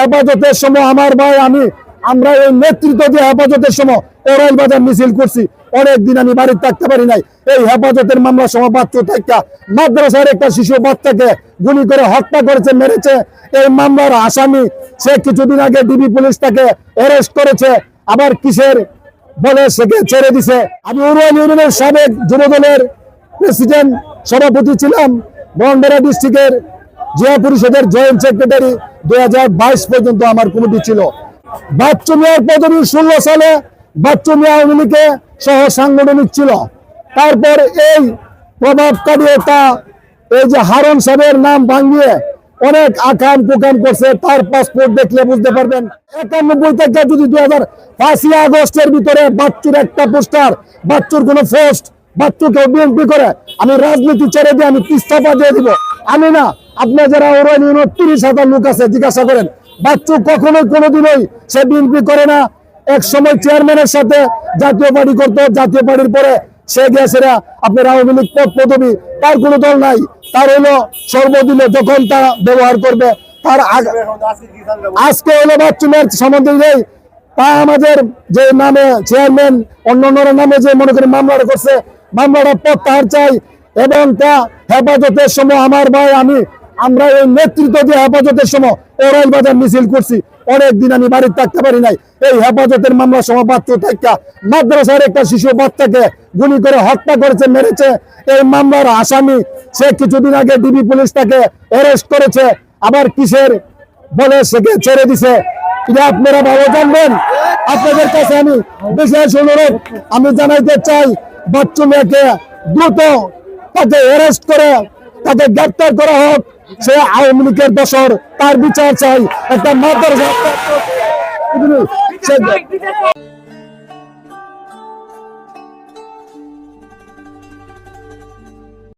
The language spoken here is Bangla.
হেফাজতের সময় আমার ভাই, আমি, আমরা এই নেতৃত্ব দিয়ে হেফাজতের সময় ওরাইল বাজার মিছিল করছি। অনেকদিন আমি বাড়িতে থাকতে পারি নাই। এই হেফাজতের মামলা সময় বাচ্চা থাকা মাদ্রাসার একটা শিশু বাচ্চাকে গুলি করে হত্যা করেছে, মেরেছে। এই মামলার আসামি, সে কিছুদিন আগে ডিবি পুলিশ তাকে অ্যারেস্ট করেছে, আবার কিসের বলে সেকে ছেড়ে দিছে। আমি উরুয়াল ইউনিয়নের সাবেক যুবদলের প্রেসিডেন্ট সভাপতি ছিলাম, বন্ডারা ডিস্ট্রিক্টের জিয়া পরিষদের জয়েন্ট সেক্রেটারি দুই পর্যন্ত আমার কমিটি ছিল। বাচ্চু মিয়ার পদবী ষোলো সালে বাচ্চু মিয়া আওয়ামী লীগে সহ সাংগঠনিক ছিল। তারপর এই প্রভাবকারী তা এই যে হারন সাহেবের নাম ভাঙিয়ে অনেক আকাম কুকাম করছে, তার পাসপোর্ট দেখলে বুঝতে পারবেন। একানব্বই থেকে যদি দুই হাজার পাঁচই আগস্টের ভিতরে বাচ্চুর একটা পোস্টার, বাচ্চুর কোনো পোস্ট বাচ্চুকে বিএনপি করে, আমি রাজনীতি ছেড়ে দিয়ে আমি ইস্তফা দিয়ে দিব। আমি না আপনার যারা ওরাইন ইউনিয়ন তিরিশ হাজার লোক আছে, জিজ্ঞাসা করেন। বাচ্চু কখনোই কোনোদিনই সে বিএনপি করে না। এক সময় চেয়ারম্যানের সাথে জাতীয় পার্টি করতো, জাতীয় পার্টির পরে সে গেছেরা আপনার আওয়ামী লীগ পদ পদবি। তার কোনো দল নাই। তার হলো সর্বদিনে যখন তা ব্যবহার করবে, তার আজকে হলো বাচ্চুমের সম্বন্ধে নেই। তা আমাদের যে নামে চেয়ারম্যান অন্য অন্যরা নামে যে মনে করি মামলাটা করছে মামলাটা প্রত্যাহার চাই। এবং তা হেফাজতের সময় আমার ভাই, আমি আমরা এই নেতৃত্ব দিয়ে হেফাজতের সময় ওরাই বাজার মিছিল করছি। অনেক দিন আমি বাড়িতে থাকতে পারি নাই। এই হেফাজতের মামলা সময় বাচ্চা থাকা মাদ্রাসার একটা শিশু বাচ্চাকে গুলি করে হত্যা করেছে, মেরেছে। এই মামলার আসামি সে কিছুদিন আগে ডিবি পুলিশ তাকে অ্যারেস্ট করেছে। আবার কিসের বলে সেকে ছেড়ে দিছে। আপনারা ভালো জানবেন। আপনাদের কাছে আমি বিশেষ অনুরোধ, আমি জানাইতে চাই, বাচ্চু মেয়েকে দ্রুত তাকে অ্যারেস্ট করে, তাকে গ্রেপ্তার করা হোক। সে আওয়ামী লীগের দশর তার বিচার চাই একটা মাদ্রাসা